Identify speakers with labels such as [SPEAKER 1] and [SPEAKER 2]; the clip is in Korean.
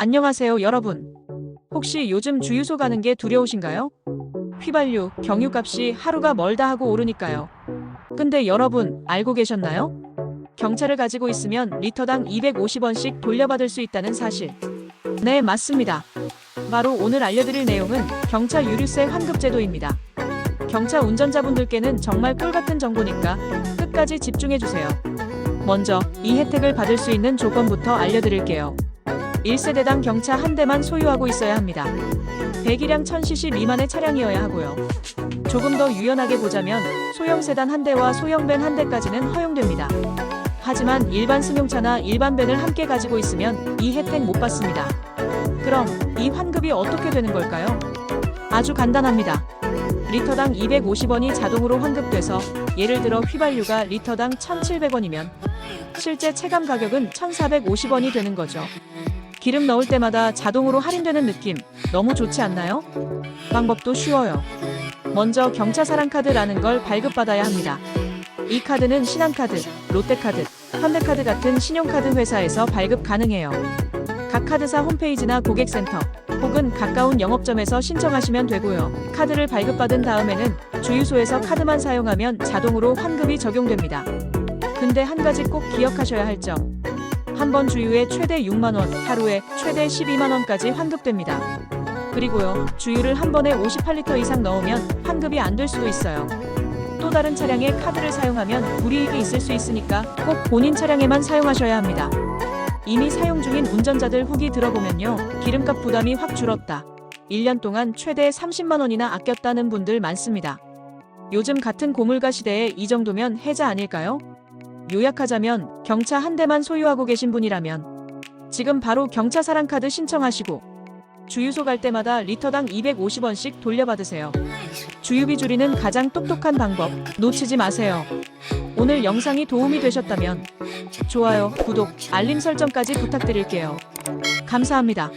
[SPEAKER 1] 안녕하세요, 여러분. 혹시 요즘 주유소 가는 게 두려우신가요? 휘발유, 경유값이 하루가 멀다 하고 오르니까요. 근데 여러분, 알고 계셨나요? 경차를 가지고 있으면 리터당 250원씩 돌려받을 수 있다는 사실. 네, 맞습니다. 바로 오늘 알려드릴 내용은 경차 유류세 환급제도입니다. 경차 운전자분들께는 정말 꿀같은 정보니까 끝까지 집중해주세요. 먼저 이 혜택을 받을 수 있는 조건부터 알려드릴게요. 1세대당 경차 한 대만 소유하고 있어야 합니다. 배기량 1000cc 미만의 차량이어야 하고요. 조금 더 유연하게 보자면 소형 세단 한 대와 소형 밴 한 대까지는 허용됩니다. 하지만 일반 승용차나 일반 밴을 함께 가지고 있으면 이 혜택 못 받습니다. 그럼 이 환급이 어떻게 되는 걸까요? 아주 간단합니다. 리터당 250원이 자동으로 환급돼서 예를 들어 휘발유가 리터당 1,700원이면 실제 체감 가격은 1,450원이 되는 거죠. 기름 넣을 때마다 자동으로 할인되는 느낌 너무 좋지 않나요? 방법도 쉬워요. 먼저 경차 사랑 카드라는 걸 발급받아야 합니다. 이 카드는 신한카드, 롯데카드, 현대카드 같은 신용카드 회사에서 발급 가능해요. 각 카드사 홈페이지나 고객센터 혹은 가까운 영업점에서 신청하시면 되고요. 카드를 발급받은 다음에는 주유소에서 카드만 사용하면 자동으로 환급이 적용됩니다. 근데 한 가지 꼭 기억하셔야 할 점. 한 번 주유에 최대 6만원, 하루에 최대 12만원까지 환급됩니다. 그리고요, 주유를 한 번에 58리터 이상 넣으면 환급이 안 될 수도 있어요. 또 다른 차량에 카드를 사용하면 불이익이 있을 수 있으니까 꼭 본인 차량에만 사용하셔야 합니다. 이미 사용 중인 운전자들 후기 들어보면요, 기름값 부담이 확 줄었다. 1년 동안 최대 30만 원이나 아꼈다는 분들 많습니다. 요즘 같은 고물가 시대에 이 정도면 해자 아닐까요? 요약하자면 경차 한 대만 소유하고 계신 분이라면 지금 바로 경차 사랑카드 신청하시고 주유소 갈 때마다 리터당 250원씩 돌려받으세요. 주유비 줄이는 가장 똑똑한 방법 놓치지 마세요. 오늘 영상이 도움이 되셨다면 좋아요, 구독, 알림 설정까지 부탁드릴게요. 감사합니다.